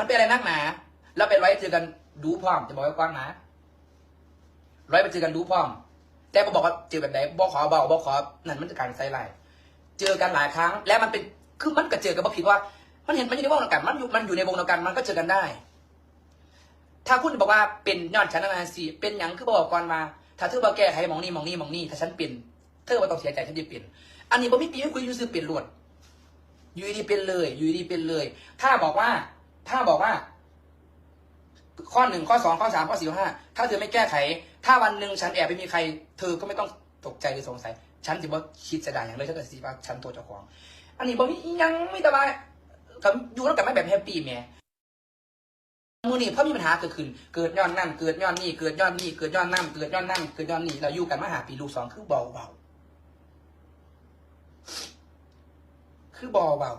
มันเป็นอะไรนักหนา แล้วเป็นไว้เจอกันดูพร้อม จะบอกไว้กว้างนะร้อยไปเจอกันดูพร้อม แต่บอบอกว่าเจอแบบไหนบอกขอเบาบอกขอนั่นมันจะการใส่ไล่เจอกันหลายครั้ง และมันเป็นคือมันก็เจอกันบ่ผิดว่า มันเห็นมันอยู่ในวงเดียวกันมันอยู่มันอยู่ในวงเดียวกันมันก็เจอกันได้ ถ้าคุณบอกว่าเป็นยอดชั้นนาสีเป็นหยังคือบอกก่อนมาถ้าเธอบอกแก้ไขหมองนี่มองนี่มองนี่ถ้าฉันเป็นเธอไม่ต้องเสียใจฉันจะเป็นอันนี้บ่มีปีให้คุยยู่ซื้อเปลี่ยนรวดยูดีเป็นเลยยูดีเป็นเลย ถ้าบอกว่า ถ้าบอกว่า ข้อหนึ่งข้อสองข้อสามข้อสี่ข้อห้าถ้าเธอไม่แก้ไข ถ้าวันหนึ่งฉันแอบไปมีใคร เธอก็ไม่ต้องตกใจหรือสงสัย ฉันจะว่าคิดจะด่าอย่างเลยถ้าเกิดสิว่าฉันตัวเจ้าของ อันนี้บอกมียังไม่แต่ว่ากับอยู่แล้วกันไม่แบบแฮปปี้แม่มือนี่เพราะมีปัญหาเกิดขึ้น เกิดย้อนนั่นเกิดย้อนนี่ เกิดย้อนนี่ เกิดย้อนนั่นเกิดย้อนนั่นเกิดย้อนนี่ เราอยู่กันมาหาปีลูกสองคือเบาเบาคือเบาเบา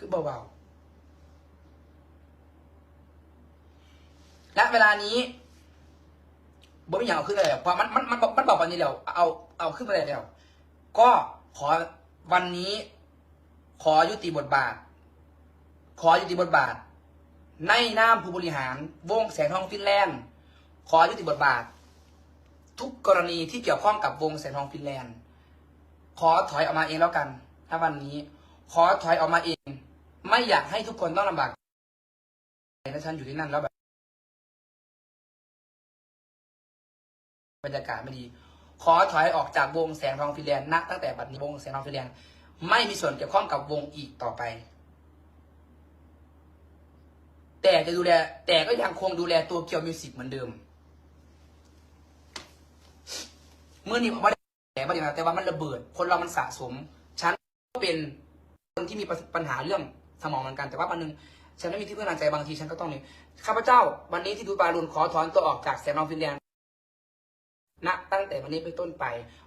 คือเบาๆณเวลานี้บ่มีอย่างเอาขึ้นเลยเพราะมันมันมันมันบอกวันนี้แล้วเอาเอาขึ้นมาได้แล้ว ก็ขอวันนี้ขอยุติบทบาท ขอยุติบทบาท ในนามผู้บริหาร วงแสงทองฟินแลนด์ ขอยุติบทบาท ทุกกรณีที่เกี่ยวข้องกับวงแสงทองฟินแลนด์ ขอถอยออกมาเองแล้วกันถ้าวันนี้ ขอถอยออกมาเอง ไม่อยากให้ทุกคนต้องลำบากและฉันอยู่ที่นั่นแล้วแบบบรรยากาศไม่ดี ขอถอยออกจากวงแสงทองฟิแลนด์ณตั้งแต่บัดนี้วงแสงทองฟิแลนด์ไม่มีส่วนเกี่ยวข้องกับวงอีกต่อไป แต่จะดูแล แต่ก็ยังคงดูแลตัวเกียวมิวสิกเหมือนเดิมเมื่อนี้ผมว่าแต่ประเด็นแต่ว่ามันระเบิด คนเรามันสะสม ฉันก็เป็นคนที่มีปัญหาเรื่อง สมองเหมือนกันแต่ว่าวันหนึ่งฉันไม่มีที่พึ่งทางใจบางทีฉันก็ต้องนี่ข้าพเจ้า วันนี้ที่ดูบารุนขอถอนตัวออกจากแสงทองฟินแลนด์ณตั้งแต่วันนี้เป็นต้นไป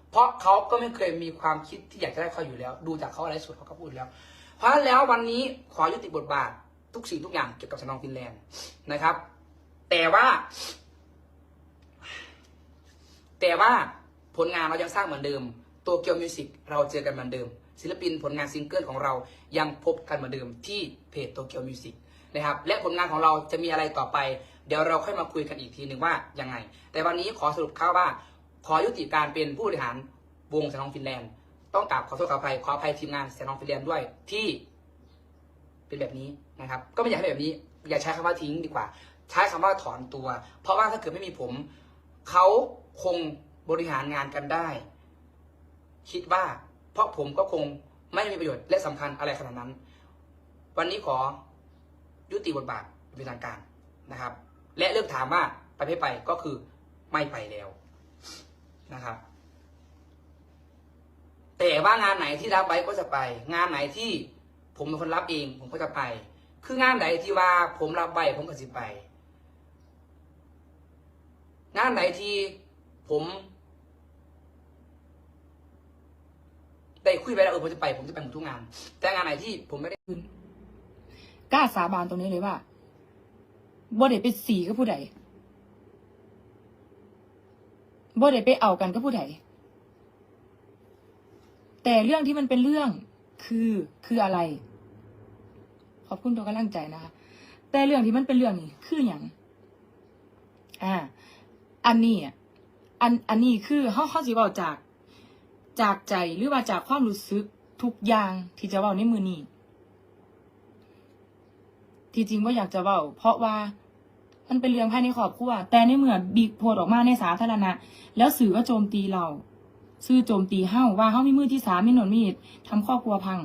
เพราะเขาก็ไม่เคยมีความคิดที่อยากจะได้เขาอยู่แล้ว ดูจากเขาอะไรสุดเขาก็พูดแล้ว เพราะแล้ววันนี้ขอยุติบทบาท ทุกสิ่งทุกอย่างเกี่ยวกับสนองฟินแลนด์นะครับ แต่ว่า แต่ว่าผลงานเรายังสร้างเหมือนเดิมตัวเกียวมิวสิกเราเจอกันเหมือนเดิม ศิลปินผลงานซิงเกิลของเรายังพบกันเหมือนเดิมที่เพจโตเกียวมิวสิกนะครับและผลงานของเราจะมีอะไรต่อไป เดี๋ยวเราค่อยมาคุยกันอีกทีหนึ่งว่ายังไง แต่วันนี้ขอสรุปข่าวว่า ขอยุติการเป็นผู้บริหารวงแสนองฟินแลนด์ ต้องกราบขอโทษขออภัยขออภัยทีมงานแสนองฟินแลนด์ด้วยที่เป็นแบบนี้นะครับ ก็ไม่อยากให้แบบนี้ อย่าใช้คำว่าทิ้งดีกว่า ใช้คำว่าถอนตัว เพราะว่าถ้าเกิดไม่มีผม เขาคงบริหารงานกันได้ คิดว่า เพราะผมก็คงไม่มีประโยชน์และสำคัญอะไรขนาดนั้น วันนี้ขอยุติบทบาทเป็นทางการนะครับ และเริ่มถามว่าไปไม่ไปก็คือไม่ไปแล้วนะครับ แต่ว่างานไหนที่รับไว้ก็จะไป งานไหนที่ผมเป็นคนรับเอง ผมก็จะไป คืองานไหนที่ว่าผมรับไว้ผมก็จะไป งานไหนที่ผม ได้คุยไปแล้วเออผมจะไป ผมจะไปหมดทุกงาน แต่งานไหนที่ผมไม่ได้กล้าสาบานตรงนี้เลยว่าบ่ได้ไปสีกับผู้ใดบ่ได้ไปเอากันกับผู้ใดแต่เรื่องที่มันเป็นเรื่องคือคืออะไร ขอบคุณตัวกำลังใจนะคะแต่เรื่องที่มันเป็นเรื่องนี่คืออย่างอ่า อันนี้อะอันอันนี้คือเขาเขาสิเว้าจาก จากใจหรือว่าจากความรู้สึกทุกอย่างที่จะเว้าในมือนี้ที่จริงว่าอยากจะเว้าเพราะว่ามันเป็นเรื่องภายในครอบครัวแต่ในเมื่อบิ๊กโพสต์ออกมาในสาธารณะ แล้วสื่อก็โจมตีเราสื่อโจมตีเฮ้าว่าเฮ้ามีมือที่สามมีหนวดมีดทำครอบครัวพัง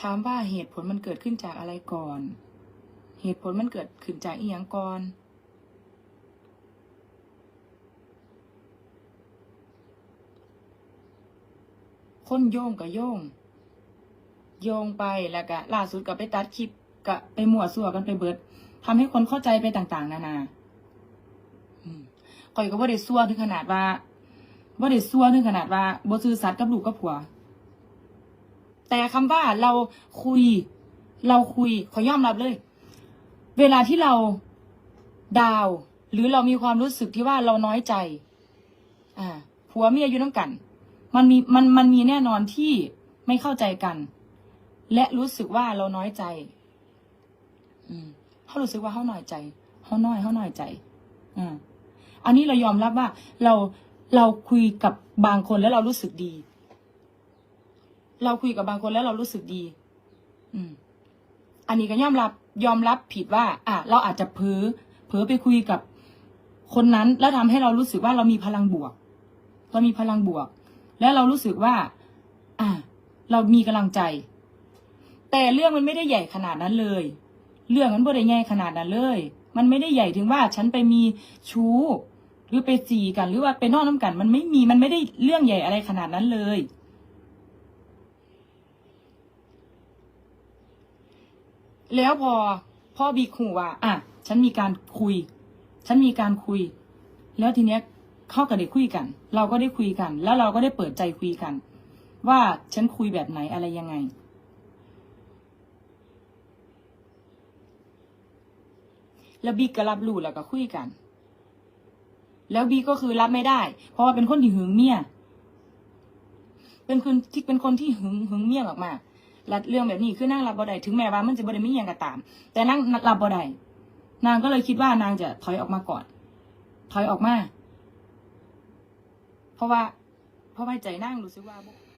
ถามว่าเหตุผลมันเกิดขึ้นจากอะไรก่อน เหตุผลมันเกิดขึ้นจากอีหยังก่อน คนโยงกับโยง โยงไปแล้วก็ล่าสุดก็ไปตัดคลิปก็ไปมั่วซั่วกันไปเบิดทำให้คนเข้าใจไปต่าง ๆ นานาข่อยก็บ่ได้ซั่วถึงขนาดว่าบ่ได้ซั่วถึงขนาดว่าบ่ซื่อสัตย์กับลูกกับผัว แต่คำว่าเราคุย เราคุยขอยอมรับเลย เวลาที่เราดาว หรือเรามีความรู้สึกที่ว่าเราน้อยใจ อ่าผัวเมียอยู่น้ำกัน มันมีมันมันมีแน่นอนที่ไม่เข้าใจกัน และรู้สึกว่าเราน้อยใจ อืมเขารู้สึกว่าเขาน้อยใจเขาน้อยเขาน้อยใจอ่าอันนี้เรายอมรับว่า เราเราคุยกับบางคนแล้วเรารู้สึกดี เราคุยกับบางคนแล้วเรารู้สึกดี อืม อันนี้ก็ยอมรับยอมรับผิดว่า อะเราอาจจะเผลอเผลอไปคุยกับคนนั้น แล้วทำให้เรารู้สึกว่าเรามีพลังบวก เรามีพลังบวก แล้วเรารู้สึกว่า อะเรามีกำลังใจ แต่เรื่องมันไม่ได้ใหญ่ขนาดนั้นเลย เรื่องมันไม่ได้ใหญ่ขนาดนั้นเลย มันไม่ได้ใหญ่ถึงว่าฉันไปมีชู้ หรือไปจีกัน หรือว่าไปนอกน้ำกัน มันไม่มีมันไม่ได้เรื่องใหญ่อะไรขนาดนั้นเลย แล้วพอพ่อบีคูว่า อะ ฉันมีการคุย ฉันมีการคุย แล้วทีเนี้ย เข้ากับได้คุยกัน เราก็ได้คุยกัน แล้วเราก็ได้เปิดใจคุยกัน ว่าฉันคุยแบบไหนอะไรยังไง แล้วบีก็รับรู้แล้วก็คุยกัน แล้วบีก็คือรับไม่ได้ เพราะว่าเป็นคนที่หึงเมียเป็นคนที่เป็นคนที่หึงหึงเมียมากๆและเรื่องแบบนี้คือนางรับบ่ได้ถึงแม้ว่ามันจะบ่ได้มีอย่างก็ตาม แต่นางรับบ่ได้นางก็เลยคิดว่านางจะถอยออกมาก่อน ถอยออกมา เพราะว่าเพราะว่าใจนั่งรู้สึกว่า